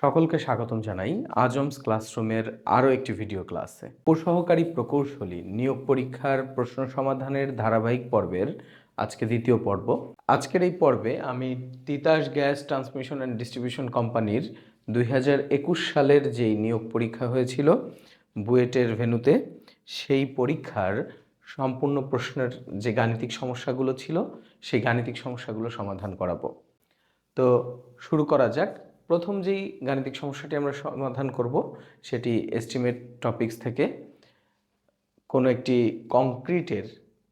সকলকে স্বাগতম জানাই। আজমস ক্লাসরুমের আরও একটি ভিডিও ক্লাসে। উপসহকারী প্রকৌশলী নিয়োগ পরীক্ষার প্রশ্ন সমাধানের ধারাবাহিক পর্বের আজকে দ্বিতীয় পর্ব। আজকের এই পর্বে আমি Titas gas transmission and distribution কোম্পানির দুই হাজার একুশ সালের যেই নিয়োগ পরীক্ষা হয়েছিল বুয়েটের ভেনুতে, সেই পরীক্ষার সম্পূর্ণ প্রশ্নের যে গাণিতিক সমস্যাগুলো ছিল, সেই গাণিতিক সমস্যাগুলো সমাধান করাবো। তো শুরু করা যাক। প্রথম যেই গাণিতিক সমস্যাটি আমরা সমাধান করব, সেটি এস্টিমেট টপিকস থেকে কোনো একটি কংক্রিটের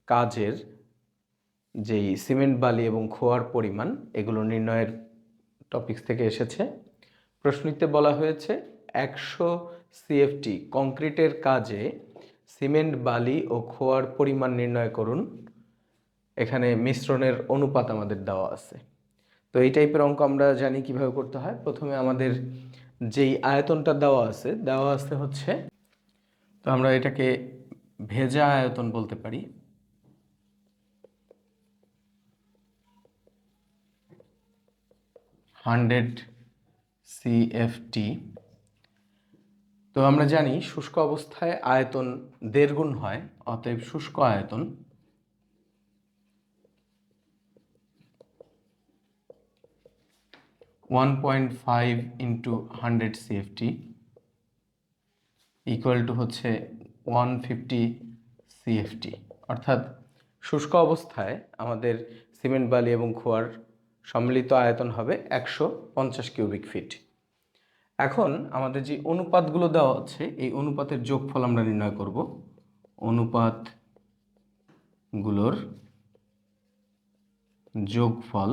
কাজের যেই সিমেন্ট বালি এবং খোয়ার পরিমাণ, এগুলো নির্ণয়ের টপিকস থেকে এসেছে। প্রশ্নটিতে বলা হয়েছে, একশো সিএফটি কংক্রিটের কাজে সিমেন্ট বালি ও খোয়ার পরিমাণ নির্ণয় করুন। এখানে মিশ্রণের অনুপাত আমাদের দেওয়া আছে। তো এই টাইপের অঙ্ক আমরা জানি কীভাবে করতে হয়। প্রথমে আমাদের যেই আয়তনটা দেওয়া আছে দেওয়া আছে হচ্ছে, তো আমরা এটাকে ভেজা আয়তন বলতে পারি। হান্ড্রেড সিএফটি তো আমরা জানি শুষ্ক অবস্থায় আয়তন দেড় গুণ হয়, অতএব শুষ্ক আয়তন। One point five into hundred CFT equal to হচ্ছে ওয়ান ফিফটি সিএফটি অর্থাৎ শুষ্ক অবস্থায় আমাদের সিমেন্ট, বালি এবং খোয়ার সম্মিলিত আয়তন হবে একশো পঞ্চাশ কিউবিক ফিট। এখন আমাদের যে অনুপাতগুলো দেওয়া আছে, এই অনুপাতের যোগফল আমরা নির্ণয় করব। অনুপাতগুলোর যোগফল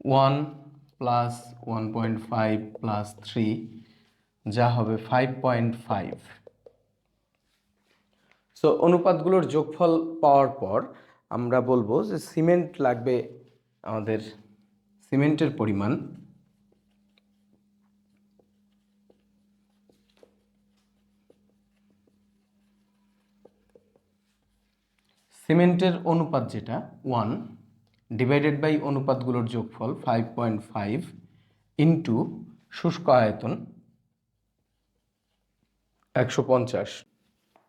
one plus one point five plus three যা হবে ফাইভ পয়েন্ট ফাইভ সো অনুপাতগুলোর যোগফল পাওয়ার পর আমরা বলব যে সিমেন্ট লাগবে আমাদের সিমেন্টের পরিমাণ। সিমেন্টের অনুপাত যেটা ওয়ান ডিভাইডেড বাই অনুপাতগুলোর যোগফল ফাইভ পয়েন্ট ফাইভ ইন্টু শুষ্ক আয়তন একশো পঞ্চাশ।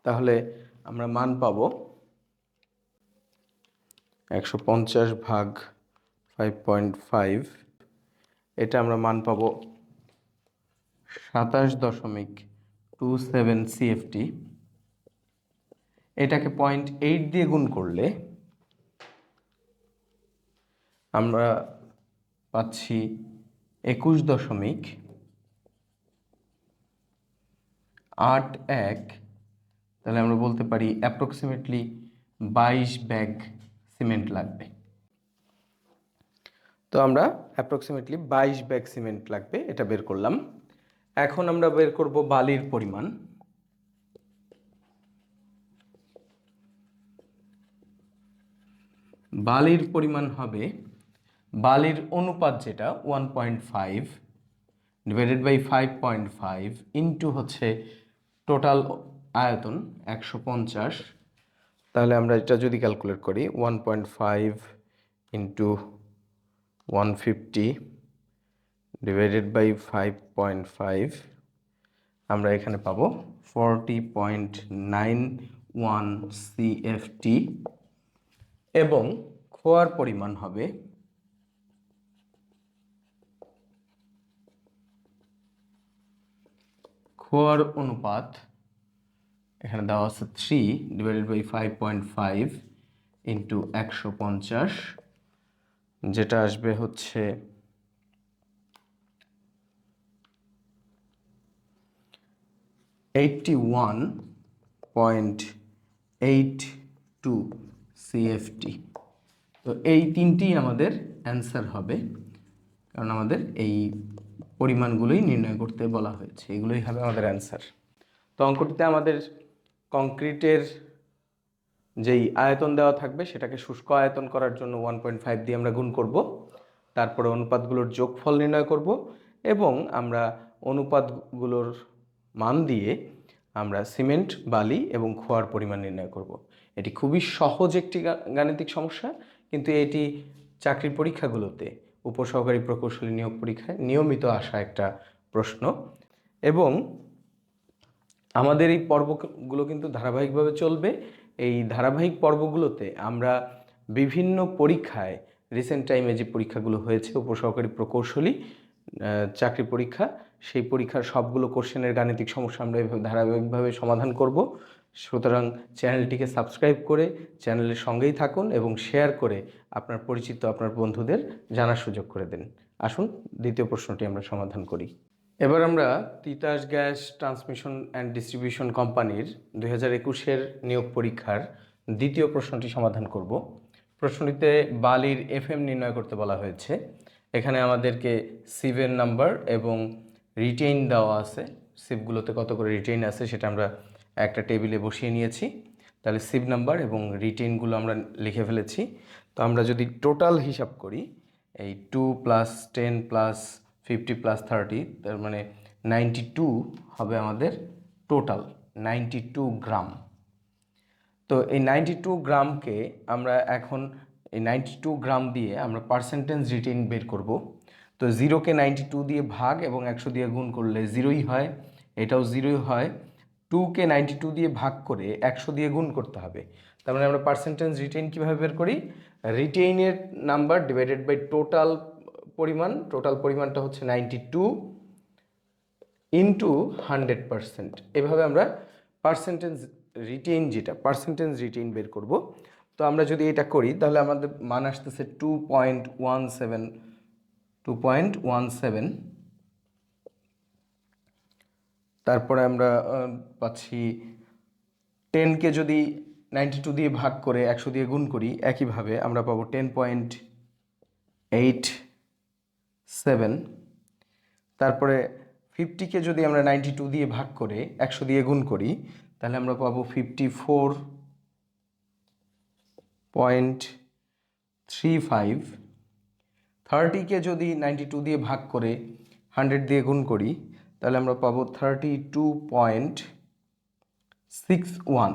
তাহলে আমরা মান পাব একশো পঞ্চাশ ভাগ ফাইভ পয়েন্ট ফাইভ এটা আমরা মান পাব সাতাশ দশমিক টু সেভেন সিএফটি এটাকে পয়েন্ট এইট দিয়ে গুণ করলে আমরা পাচ্ছি একুশ দশমিক আট এক, তাহলে আমরা বলতে পারি অ্যাপ্রক্সিমেটলি বাইশ ব্যাগ সিমেন্ট লাগবে। তো আমরা অ্যাপ্রক্সিমেটলি বাইশ ব্যাগ সিমেন্ট লাগবে, এটা বের করলাম। এখন আমরা বের করব বালির পরিমাণ। বালির পরিমাণ হবে বালির অনুপাত যেটা one point five divided by five point five into হচ্ছে টোটাল আয়তন একশো পঞ্চাশ। তাহলে আমরা এটা যদি ক্যালকুলেট করি one point five into one fifty divided by five point five আমরা এখানে পাবো forty point nine one CFT এবং খোয়ার পরিমাণ হবে খোয়ার অনুপাত, এখানে দেওয়া আছে three divided by five point five into একশো পঞ্চাশ, যেটা আসবে হচ্ছে eighty one point eight two CFT তো এই তিনটি আমাদের অ্যান্সার হবে, কারণ আমাদের এই পরিমাণগুলোই নির্ণয় করতে বলা হয়েছে। এগুলোই হবে আমাদের অ্যান্সার তো অঙ্কটিতে আমাদের কংক্রিটের যেই আয়তন দেওয়া থাকবে, সেটাকে শুষ্ক আয়তন করার জন্য ওয়ান পয়েন্ট ফাইভ দিয়ে আমরা গুণ করব। তারপরে অনুপাতগুলোর যোগফল নির্ণয় করব এবং আমরা অনুপাতগুলোর মান দিয়ে আমরা সিমেন্ট, বালি এবং খোয়ার পরিমাণ নির্ণয় করব। এটি খুবই সহজ একটি গাণিতিক সমস্যা, কিন্তু এটি চাকরির পরীক্ষাগুলোতে উপসহকারী প্রকৌশলী নিয়োগ পরীক্ষায় নিয়মিত আসা একটা প্রশ্ন। এবং আমাদের এই পর্বগুলো কিন্তু ধারাবাহিকভাবে চলবে। এই ধারাবাহিক পর্বগুলোতে আমরা বিভিন্ন পরীক্ষায় রিসেন্ট টাইমে যে পরীক্ষাগুলো হয়েছে, উপসহকারী প্রকৌশলী চাকরি পরীক্ষা, সেই পরীক্ষার সবগুলো কোশ্চেনের গাণিতিক সমস্যা আমরা এভাবে ধারাবাহিকভাবে সমাধান করব। সুতরাং চ্যানেলটিকে সাবস্ক্রাইব করে চ্যানেলের সঙ্গেই থাকুন এবং শেয়ার করে আপনার পরিচিত আপনার বন্ধুদের জানার সুযোগ করে দিন। আসুন, দ্বিতীয় প্রশ্নটি আমরা সমাধান করি। এবার আমরা Titas gas transmission and distribution কোম্পানির দুই হাজার একুশের নিয়োগ পরীক্ষার দ্বিতীয় প্রশ্নটি সমাধান করব। প্রশ্নটিতে বালির এফএম নির্ণয় করতে বলা হয়েছে। এখানে আমাদেরকে সিভের নাম্বার এবং রিটেইন দেওয়া আছে। সিভগুলোতে কত করে রিটেইন আছে সেটা আমরা একটা টেবিলে বসিয়ে নিয়েছি। তাহলে সিভ নাম্বার এবং রিটেনগুলো আমরা লিখে ফেলেছি। তো আমরা যদি টোটাল হিসাব করি, এই two plus ten plus fifty plus thirty, তার মানে নাইনটি টু হবে আমাদের টোটাল, নাইনটি টু গ্রাম। তো এই নাইনটি টু গ্রামকে আমরা এখন, এই নাইনটি টু গ্রাম দিয়ে আমরা পার্সেন্টেজ রিটেন বের করব। তো জিরোকে নাইনটি টু দিয়ে ভাগ এবং একশো দিয়ে গুণ করলে জিরোই হয়, এটাও জিরোই হয়। টুকে নাইনটি টু দিয়ে ভাগ করে একশো দিয়ে গুণ করতে হবে। তার মানে আমরা পার্সেন্টেজ রিটেইন কীভাবে বের করি? রিটেইনের নাম্বার ডিভাইডেড বাই টোটাল পরিমাণ টোটাল পরিমাণটা হচ্ছে ninety two into hundred percent এভাবে আমরা পার্সেন্টেজ রিটেইন যেটা পার্সেন্টেজ রিটেইন বের করব। তো আমরা যদি এটা করি, তাহলে আমাদের মান আসতেছে two point one seven two point one seven তারপরে আমরা পাচ্ছি টেনকে যদি নাইনটি টু দিয়ে ভাগ করে একশো দিয়ে গুণ করি, একইভাবে আমরা পাবো টেন পয়েন্ট এইট সেভেন। তারপরে ফিফটিকে যদি আমরা নাইনটি টু দিয়ে ভাগ করে একশো দিয়ে গুণ করি, তাহলে আমরা পাবো fifty four point three five. থার্টিকে যদি নাইনটি টু দিয়ে ভাগ করে হান্ড্রেড দিয়ে গুণ করি তাহলে আমরা পাবো thirty two point six one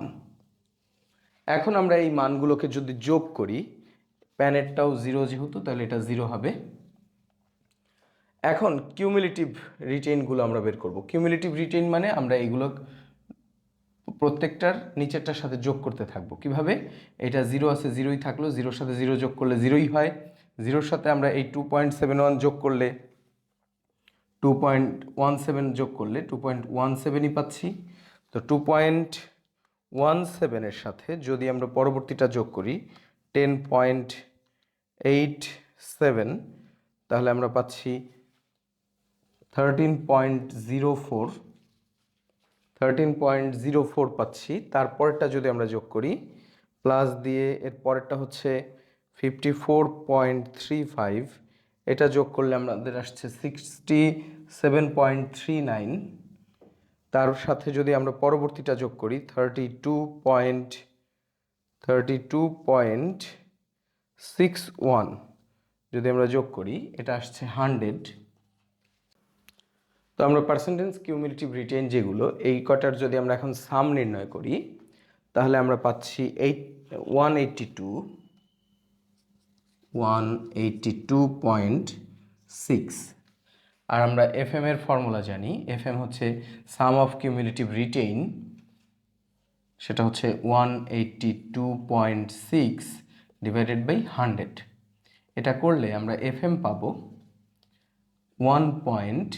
এখন আমরা এই মানগুলোকে যদি যোগ করি, প্যানেটটাও জিরো যেহেতু, তাহলে এটা জিরো হবে। এখন কিউমুলেটিভ রিটেইনগুলো আমরা বের করব। কিউমুলেটিভ রিটেইন মানে আমরা এইগুলো প্রত্যেকটার নিচেরটার সাথে যোগ করতে থাকব। কীভাবে? এটা জিরো আছে জিরোই থাকল। জিরোর সাথে জিরো যোগ করলে জিরোই হয়। জিরোর সাথে আমরা এই টু পয়েন্ট সেভেন ওয়ান যোগ করলে টু পয়েন্ট ওয়ান সেভেন যোগ করলে টু পয়েন্ট ওয়ান সেভেনই পাচ্ছি। তো টু পয়েন্ট ওয়ান সেভেনের সাথে যদি আমরা পরবর্তীটা যোগ করি টেন পয়েন্ট এইট সেভেন তাহলে আমরা পাচ্ছি thirteen point zero four thirteen point zero four পাচ্ছি। তারপরটা যদি আমরা যোগ করি প্লাস দিয়ে এর পরেরটা হচ্ছে fifty four point three five এটা যোগ করলে আমাদের আসছে sixty seven point three nine তার সাথে যদি আমরা পরবর্তীটা যোগ করি thirty two point thirty two point six one যদি আমরা যোগ করি, এটা আসছে হান্ড্রেড তো আমরা পার্সেন্টেজ কিউমিলেটিভ রিটেন যেগুলো, এই কটার যদি আমরা এখন সাম নির্ণয় করি, তাহলে আমরা পাচ্ছি eight one eighty two one eighty two point six আর আমরা এফ এর ফর্মুলা জানি। এফ এম হচ্ছে সাম অফ কিউমিলেটিভ রিটেইন সেটা হচ্ছে one eighty two point six divided by hundred এটা করলে আমরা এফ এম পাবো ওয়ান পয়েন্ট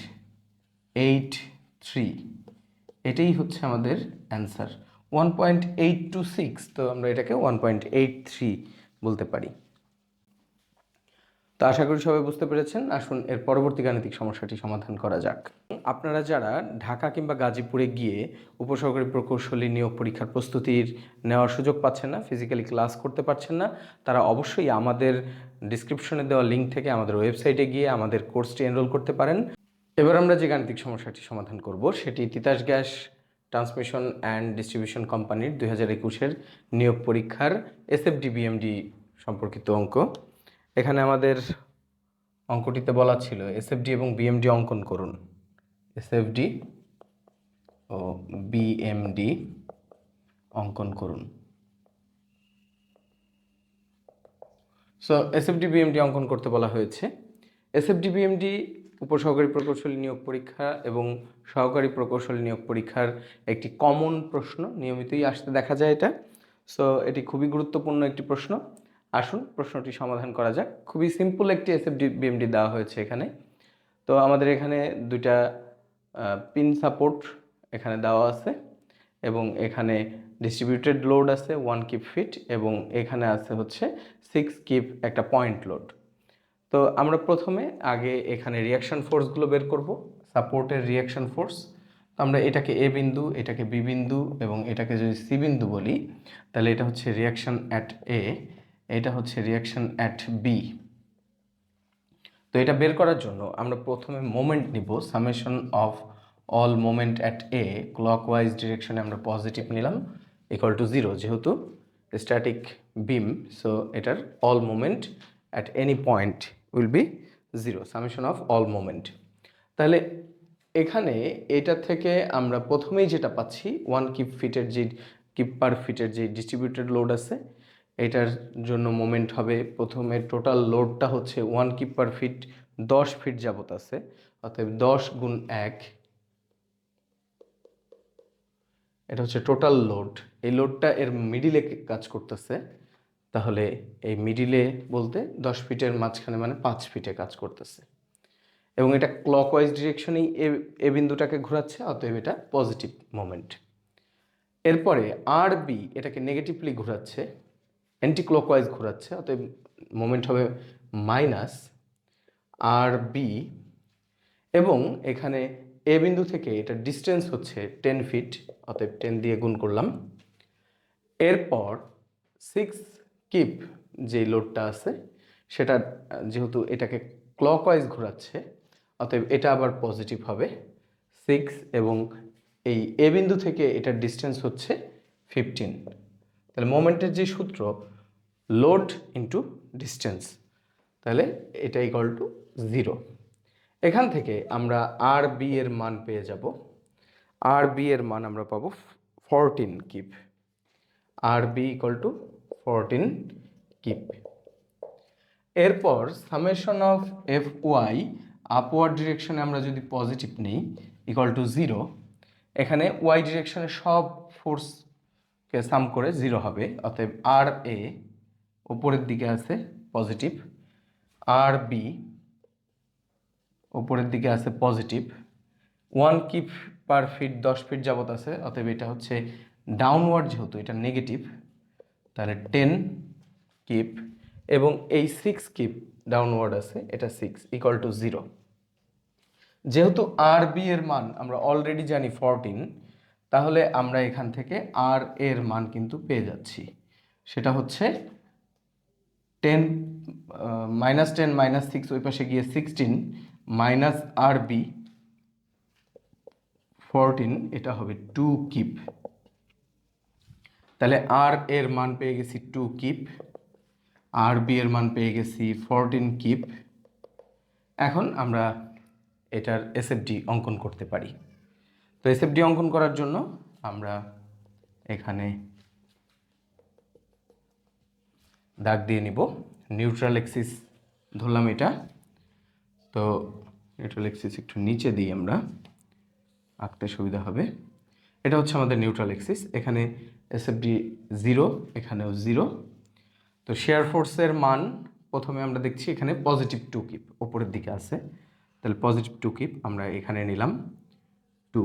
এইট থ্রি এটাই হচ্ছে আমাদের answer one point eight two six তো আমরা এটাকে ওয়ান পয়েন্ট এইট থ্রি বলতে পারি। তো আশা করি সবাই বুঝতে পেরেছেন। আসুন, এর পরবর্তী গাণিতিক সমস্যাটি সমাধান করা যাক। আপনারা যারা ঢাকা কিংবা গাজীপুরে গিয়ে উপসহকারী প্রকৌশলী নিয়োগ পরীক্ষার প্রস্তুতির নেওয়ার সুযোগ পাচ্ছেন না ফিজিক্যালি ক্লাস করতে পারছেন না, তারা অবশ্যই আমাদের ডিসক্রিপশনে দেওয়া লিঙ্ক থেকে আমাদের ওয়েবসাইটে গিয়ে আমাদের কোর্সটি এনরোল করতে পারেন। এবার আমরা যে গাণিতিক সমস্যাটি সমাধান করব, সেটি Titas gas transmission and distribution কোম্পানির দুই হাজার একুশের নিয়োগ পরীক্ষার এসএফডি বিএমডি সম্পর্কিত অঙ্ক। এখানে আমাদের অঙ্কটিতে বলা ছিল এসএফডি এবং বিএমডি অঙ্কন করুন। এসএফডি ও বিএমডি অঙ্কন করুন। সো এসএফডি বিএমডি অঙ্কন করতে বলা হয়েছে। এসএফডি বিএমডি উপসহকারী প্রকৌশলী নিয়োগ পরীক্ষা এবং সহকারী প্রকৌশলী নিয়োগ পরীক্ষার একটি কমন প্রশ্ন, নিয়মিতই আসতে দেখা যায় এটা। সো এটি খুবই গুরুত্বপূর্ণ একটি প্রশ্ন। আসুন প্রশ্নটি সমাধান করা যাক। খুবই সিম্পল একটি এসএফডি বিএমডি দেওয়া হয়েছে এখানে। তো আমাদের এখানে দুইটা পিন সাপোর্ট এখানে দেওয়া আছে এবং এখানে ডিস্ট্রিবিউটেড লোড আছে ওয়ান কিপ ফিট এবং এখানে আছে হচ্ছে সিক্স কিপ একটা পয়েন্ট লোড তো আমরা প্রথমে আগে এখানে রিয়াকশন ফোর্সগুলো বের করব সাপোর্টের রিয়াকশন ফোর্স তো আমরা এটাকে এ বিন্দু, এটাকে বি বিন্দু এবং এটাকে যদি সি বিন্দু বলি, তাহলে এটা হচ্ছে রিয়াকশন অ্যাট এ এটা হচ্ছে রিয়াকশন অ্যাট বি তো এটা বের করার জন্য আমরা প্রথমে মোমেন্ট নিব summation of all moment at A clockwise ডিরেকশনে আমরা পজিটিভ নিলাম ইকুয়াল টু জিরো যেহেতু স্ট্যাটিক বিম সো এটার all moment at any point will be zero summation of all moment তাহলে এখানে এটা থেকে আমরা প্রথমেই যেটা পাচ্ছি ওয়ান কিপ ফিটের যে কিপ পার ফিটের যে ডিস্ট্রিবিউটেড লোড আছে এটার জন্য মোমেন্ট হবে। প্রথমে টোটাল লোডটা হচ্ছে ওয়ান কিপ পার ফিট দশ ফিট যাবত আছে। অতএব দশ গুণ এক। এটা হচ্ছে টোটাল লোড এই লোডটা এর মিডিলে কাজ করতেছে। তাহলে এই মিডিলে বলতে দশ ফিটের মাঝখানে মানে পাঁচ ফিটে কাজ করতেছে। এবং এটা ক্লকওয়াইজ ডিরেকশনেই এ বিন্দুটাকে ঘোরাচ্ছে, অতএব এটা পজিটিভ মোমেন্ট এরপরে আর বি এটাকে নেগেটিভলি ঘোরাচ্ছে। অ্যান্টি ক্লকওয়াইজ ঘোরাচ্ছে, অতএব মোমেন্ট হবে মাইনাস আর বি এবং এখানে এ বিন্দু থেকে এটা ডিস্টেন্স হচ্ছে টেন ফিট অতএব টেন দিয়ে গুণ করলাম। এরপর সিক্স কিপ যে লোডটা আছে, সেটা যেহেতু এটাকে ক্লকওয়াইজ ঘোরাচ্ছে, অতএব এটা আবার পজিটিভ হবে সিক্স এবং এই এ বিন্দু থেকে এটার ডিস্টেন্স হচ্ছে ফিফটিন তাহলে মোমেন্টের যে সূত্র লোড ইন্টু ডিস্টেন্স তাহলে এটা ইকুয়াল টু জিরো এখান থেকে আমরা আর বি এর মান পেয়ে যাব। আর বি এর মান আমরা পাবো fourteen kip R B equal to fourteen kip এরপর summation of F Y upward ডিরেকশনে আমরা যদি পজিটিভ নিই ইকুয়াল টু জিরো এখানে ওয়াই ডিরেকশনে সব ফোর্সকে সাম করে জিরো হবে, অতএব আর এ উপরের দিকে আছে পজিটিভ আর বি উপরের দিকে আছে positive one kip per feet দশ ফিট যাবত আছে, অতএব এটা হচ্ছে ডাউনওয়ার্ড যেহেতু, এটা নেগেটিভ তাহলে টেন কিপ এবং এই সিক্স কিপ ডাউনওয়ার্ড আছে, এটা সিক্স ইকুয়াল টু জিরো যেহেতু আর বি এর মান আমরা অলরেডি জানি ফরটিন তাহলে আমরা এখান থেকে আর এর মান কিন্তু পেয়ে যাচ্ছি। সেটা হচ্ছে ten minus ten minus six ওই পাশে গিয়ে sixteen minus R B fourteen এটা হবে টু কিপ তাহলে আর এর মান পেয়ে গেছি টু কিপ আর বি এর মান পেয়ে গেছি ফোরটিন কিপ এখন আমরা এটার এসএফডি অঙ্কন করতে পারি। তো এসএফডি অঙ্কন করার জন্য আমরা এখানে দাগ দিয়ে নিব। নিউট্রাল এক্সিস ধরলাম এটা। তো নিউট্রাল এক্সিস একটু নিচে দিই আমরা। আঁকতে সুবিধা হবে। এটা হচ্ছে আমাদের নিউট্রাল এক্সিস এখানে এসএফডি জিরো এখানেও জিরো তো শেয়ার ফোর্সের মান প্রথমে আমরা দেখছি এখানে পজিটিভ টু কিপ ওপরের দিকে আছে। তাহলে পজিটিভ টু কিপ আমরা এখানে নিলাম। টু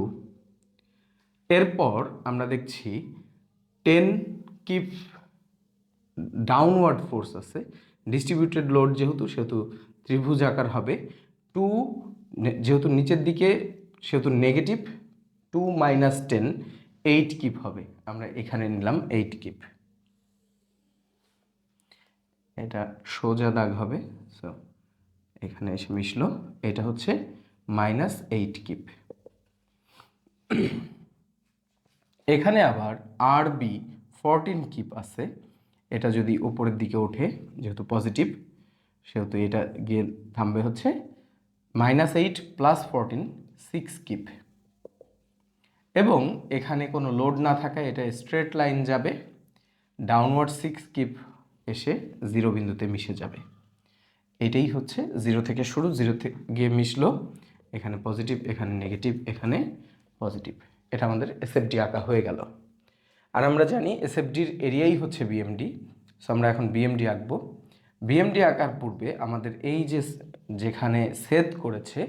এরপর আমরা দেখছি টেন কিপ ডাউনওয়ার্ড ফোর্স আছে। ডিস্ট্রিবিউটেড লোড যেহেতু, সেহেতু ত্রিভুজ আকার হবে। টু যেহেতু নিচের দিকে, সেহেতু negative two minus ten eight kip হবে। আমরা এখানে নিলাম এইট কিপ এটা সোজা দাগ হবে। সো এখানে এসে মিশলো। এটা হচ্ছে মাইনাস এইট কিপ এখানে আবার আর বি ফরটিন কিপ আছে। এটা যদি উপরের দিকে ওঠে, যেহেতু পজিটিভ সেহেতু এটা গিয়ে থামবে হচ্ছে minus eight plus fourteen six kip এবং এখানে কোনো লোড না থাকায় এটা স্ট্রেট লাইন যাবে ডাউনওয়ার্ড সিক্স কিপ এসে জিরো বিন্দুতে মিশে যাবে। এটাই হচ্ছে জিরো থেকে শুরু জিরো থেকে গিয়ে মিশলো, এখানে পজিটিভ এখানে নেগেটিভ এখানে পজিটিভ এটা আমাদের এসএফডি আঁকা হয়ে গেল। আর আমরা জানি এসএফডির এরিয়াই হচ্ছে বিএমডি সো আমরা এখন বিএমডি আঁকবো। বিএমডি আঁকার পূর্বে আমাদের এই যে যেখানে সেট করেছে,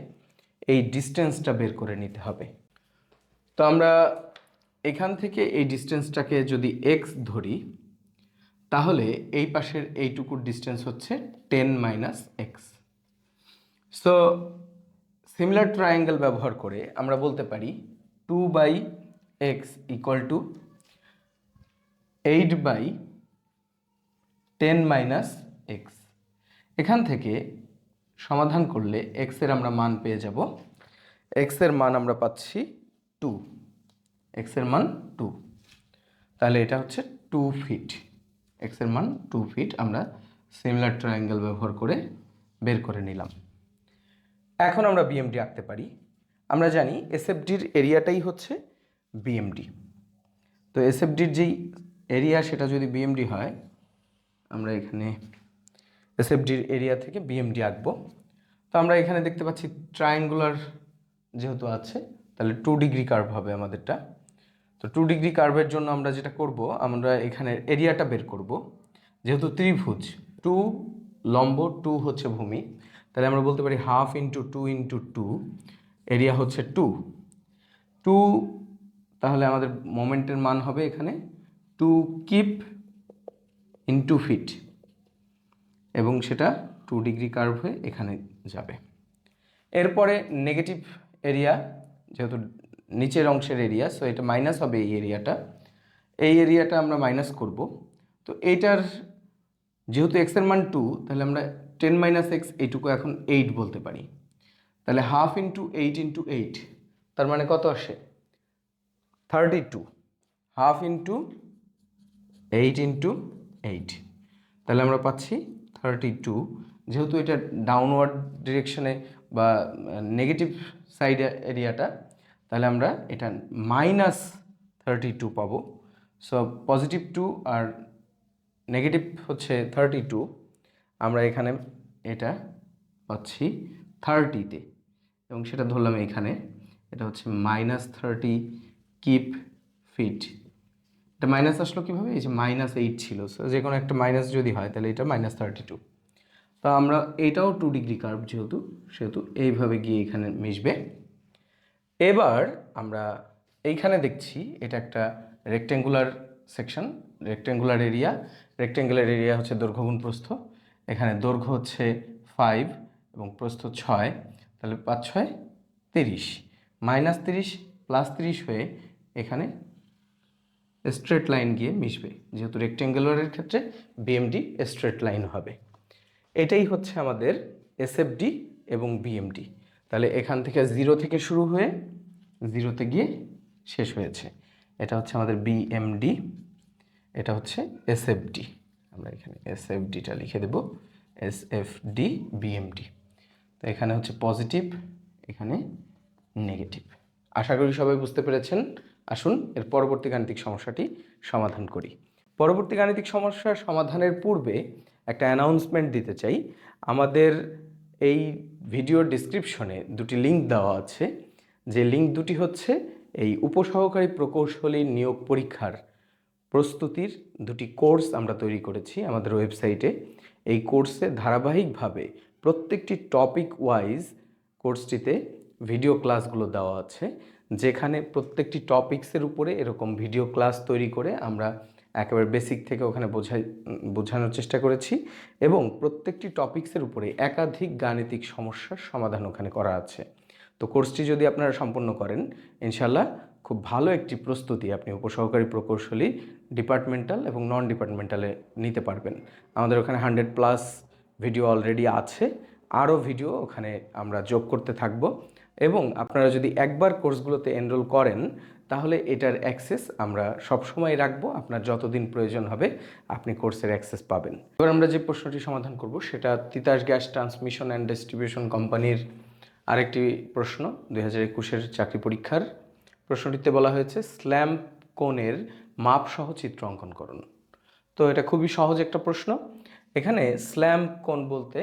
এই ডিস্টেন্সটা বের করে নিতে হবে। তো আমরা এখান থেকে এই ডিস্টেন্সটাকে যদি এক্স ধরি, তাহলে এই পাশের এইটুকুর ডিস্টেন্স হচ্ছে ten minus x so similar triangle ব্যবহার করে আমরা বলতে পারি two by x equal to eight by ten minus x এখান থেকে সমাধান করলে এক্সের আমরা মান পেয়ে যাব। এক্সের মান আমরা পাচ্ছি টু এক্সের মান টু তাহলে এটা হচ্ছে টু ফিট এক্সের মান টু ফিট আমরা সিমিলার ট্রায়াঙ্গেল ব্যবহার করে বের করে নিলাম। এখন আমরা বিএমডি আঁকতে পারি। আমরা জানি এসএফডির এরিয়াটাই হচ্ছে বিএমডি তো এসএফডির যেই এরিয়া, সেটা যদি বিএমডি হয়, আমরা এখানে এসএফডির এরিয়া থেকে বিএমডি আঁকবো। তো আমরা এখানে দেখতে পাচ্ছি ট্রায়াঙ্গুলার যেহেতু আছে, তাহলে টু ডিগ্রি কার্ভ হবে আমাদেরটা। তো টু ডিগ্রি কার্ভের জন্য আমরা যেটা করব, আমরা এখানে এরিয়াটা বের করব। যেহেতু ত্রিভুজ টু লম্ব টু হচ্ছে ভূমি। তাহলে আমরা বলতে পারি half into two into two area হচ্ছে টু টু তাহলে আমাদের মোমেন্টের মান হবে এখানে। টু কিপ ইন্টু ফিট এবং সেটা টু ডিগ্রি কার্ভ হয়ে এখানে যাবে। এরপরে নেগেটিভ এরিয়া যেহেতু নিচের অংশের এরিয়া সো এটা মাইনাস হবে এই এরিয়াটা এই এরিয়াটা আমরা মাইনাস করব। তো এইটার যেহেতু এক্সের মান টু তাহলে আমরা টেন মাইনাস এক্স এইটুকু এখন এইট বলতে পারি। তাহলে half into eight into eight, তার মানে কত আসে? Thirty two. Half into eight into eight. তাহলে আমরা পাচ্ছি থার্টি টু। যেহেতু এটা ডাউনওয়ার্ড ডিরেকশনে বা নেগেটিভ সাইড এরিয়াটা, তাহলে আমরা এটা মাইনাস থার্টি টু পাবো। সো, পজিটিভ টু আর নেগেটিভ হচ্ছে থার্টি টু। আমরা এখানে এটা পাচ্ছি থার্টিতে। এবং সেটা ধরলাম এখানে। এটা হচ্ছে মাইনাস থার্টি কিপ ফিট এটা মাইনাস আসলো কীভাবে? এই যে মাইনাস এইট ছিল। যে কোনো একটা মাইনাস যদি হয়, তাহলে এটা মাইনাস থার্টি টু তো আমরা এটাও টু ডিগ্রি কার্ভ যেহেতু, সেহেতু এইভাবে গিয়ে এখানে মিশবে। এবার আমরা এইখানে দেখছি, এটা একটা rectangular section rectangular area rectangular area হচ্ছে দৈর্ঘ্য গুণ প্রস্থ এখানে দৈর্ঘ্য হচ্ছে ফাইভ এবং প্রস্থ ছয়। তাহলে পাঁচ, ছয়, তিরিশ। মাইনাস তিরিশ, প্লাস তিরিশ হয়ে এখানে স্ট্রেট লাইন গিয়ে মিশবে। যেহেতু রেক্টেঙ্গুলারের ক্ষেত্রে বিএমডি স্ট্রেট লাইন হবে। এটাই হচ্ছে আমাদের এসএফডি এবং বিএমডি তাহলে এখান থেকে জিরো থেকে শুরু হয়ে জিরোতে গিয়ে শেষ হয়েছে। এটা হচ্ছে আমাদের বিএমডি এটা হচ্ছে এসএফডি আমরা এখানে এসএফডিটা লিখে দেব। এসএফডি বিএমডি তো এখানে হচ্ছে পজিটিভ এখানে নেগেটিভ আশা করি সবাই বুঝতে পেরেছেন। আসুন, এর পরবর্তী গাণিতিক সমস্যাটি সমাধান করি। পরবর্তী গাণিতিক সমস্যার সমাধানের পূর্বে একটা অ্যানাউন্সমেন্ট দিতে চাই। আমাদের এই ভিডিওর ডিসক্রিপশনে দুটি লিঙ্ক দেওয়া আছে। যে লিঙ্ক দুটি হচ্ছে এই উপসহকারী প্রকৌশলী নিয়োগ পরীক্ষার প্রস্তুতির দুটি কোর্স আমরা তৈরি করেছি আমাদের ওয়েবসাইটে এই কোর্সে ধারাবাহিকভাবে প্রত্যেকটি টপিক ওয়াইজ কোর্সটিতে ভিডিও ক্লাসগুলো দেওয়া আছে, যেখানে প্রত্যেকটি টপিক্সের উপরে এরকম ভিডিও ক্লাস তৈরি করে আমরা একেবারে বেসিক থেকে ওখানে বোঝাই, বোঝানোর চেষ্টা করেছি এবং প্রত্যেকটি টপিক্সের উপরে একাধিক গাণিতিক সমস্যার সমাধান ওখানে করা আছে। তো কোর্সটি যদি আপনারা সম্পূর্ণ করেন ইনশাল্লাহ খুব ভালো একটি প্রস্তুতি আপনি উপসহকারী প্রকৌশলী ডিপার্টমেন্টাল এবং নন ডিপার্টমেন্টালে নিতে পারবেন। আমাদের ওখানে হান্ড্রেড প্লাস ভিডিও অলরেডি আছে, আরও ভিডিও ওখানে আমরা যোগ করতে থাকব। এবং আপনারা যদি একবার কোর্সগুলোতে এনরোল করেন, তাহলে এটার অ্যাক্সেস আমরা সবসময় রাখব, আপনার যতদিন প্রয়োজন হবে, আপনি কোর্সের অ্যাক্সেস পাবেন। এবার আমরা যে প্রশ্নটি সমাধান করব, সেটা Titas gas transmission and distribution কোম্পানির আরেকটি প্রশ্ন, দুই হাজার একুশের চাকরি পরীক্ষার। প্রশ্নটিতে বলা হয়েছে, স্ল্যাম্প কোণের মাপসহ চিত্র অঙ্কন করুন। তো এটা খুবই সহজ একটা প্রশ্ন। এখানে স্ল্যাম্প কোণ বলতে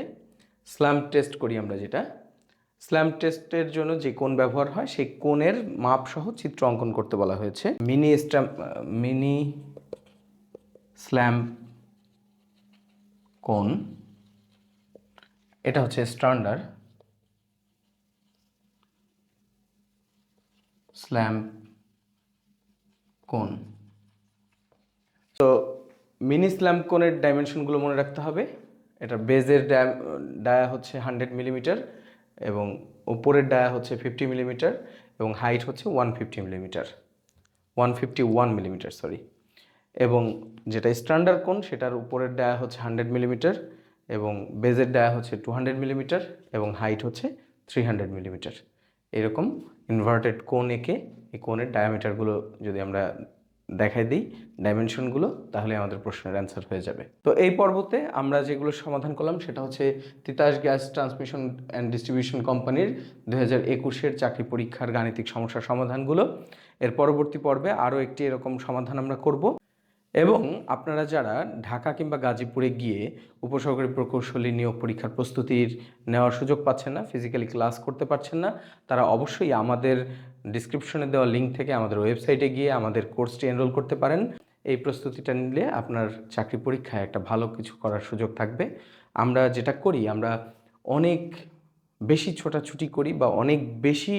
স্ল্যাম টেস্ট করি আমরা যেটা। স্ল্যাম টেস্টের জন্য যে কোণ ব্যবহার হয়, সেই কোণের মাপ সহ চিত্র অঙ্কন করতে বলা হয়েছে। মিনি স্ট্যাম, মিনি স্ল্যাম কোণ, এটা হচ্ছে স্ট্যান্ডার্ড স্ল্যাম কোণ। তো মিনি স্ল্যাম কোণের ডাইমেনশনগুলো মনে রাখতে হবে। এটা বেজের ডায়া হচ্ছে হান্ড্রেড মিলিমিটার এবং ওপরের ডায়া হচ্ছে ফিফটি মিলিমিটার এবং হাইট হচ্ছে one fifty millimetre. One fifty one millimetre, sorry. এবং যেটা স্ট্যান্ডার্ড কোণ, সেটার উপরের ডায়া হচ্ছে হান্ড্রেড মিলিমিটার এবং বেজের ডায়া হচ্ছে টু হান্ড্রেড মিলিমিটার এবং হাইট হচ্ছে থ্রি হান্ড্রেড মিলিমিটার। এরকম ইনভার্টেড কোণ এঁকে, এই কোণের ডায়ামিটারগুলো যদি আমরা দেখাই দিই ডাইমেনশনগুলো তাহলে আমাদের প্রশ্নের অ্যান্সার হয়ে যাবে। তো এই পর্বতে আমরা যেগুলো সমাধান করলাম, সেটা হচ্ছে Titas gas transmission and distribution কোম্পানির দু হাজার একুশের চাকরি পরীক্ষার গাণিতিক সমস্যার সমাধানগুলো। এর পরবর্তী পর্বে আরও একটি এরকম সমাধান আমরা করব। এবং আপনারা যারা ঢাকা কিংবা গাজীপুরে গিয়ে উপসহকারী প্রকৌশলী নিয়োগ পরীক্ষার প্রস্তুতির নেওয়ার সুযোগ পাচ্ছেন না ফিজিক্যালি ক্লাস করতে পারছেন না, তারা অবশ্যই আমাদের ডিসক্রিপশনে দেওয়া লিঙ্ক থেকে আমাদের ওয়েবসাইটে গিয়ে আমাদের কোর্সটি এনরোল করতে পারেন। এই প্রস্তুতিটা নিলে আপনার চাকরি পরীক্ষায় একটা ভালো কিছু করার সুযোগ থাকবে। আমরা যেটা করি, আমরা অনেক বেশি ছোটাছুটি করি বা অনেক বেশি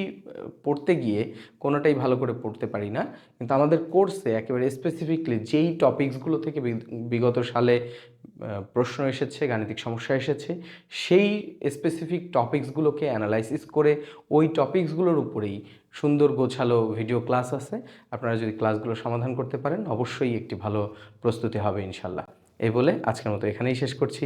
পড়তে গিয়ে কোনোটাই ভালো করে পড়তে পারি না। কিন্তু আমাদের কোর্সে একেবারে স্পেসিফিকলি যেই টপিকসগুলো থেকে বিগত সালে প্রশ্ন এসেছে, গাণিতিক সমস্যা এসেছে, সেই স্পেসিফিক টপিকসগুলোকে অ্যানালাইসিস করে ওই টপিকসগুলোর উপরেই সুন্দর গোছালো ভিডিও ক্লাস আছে। আপনারা যদি ক্লাসগুলো সমাধান করতে পারেন, অবশ্যই একটি ভালো প্রস্তুতি হবে ইনশাল্লাহ। এই বলে আজকের মতো এখানেই শেষ করছি।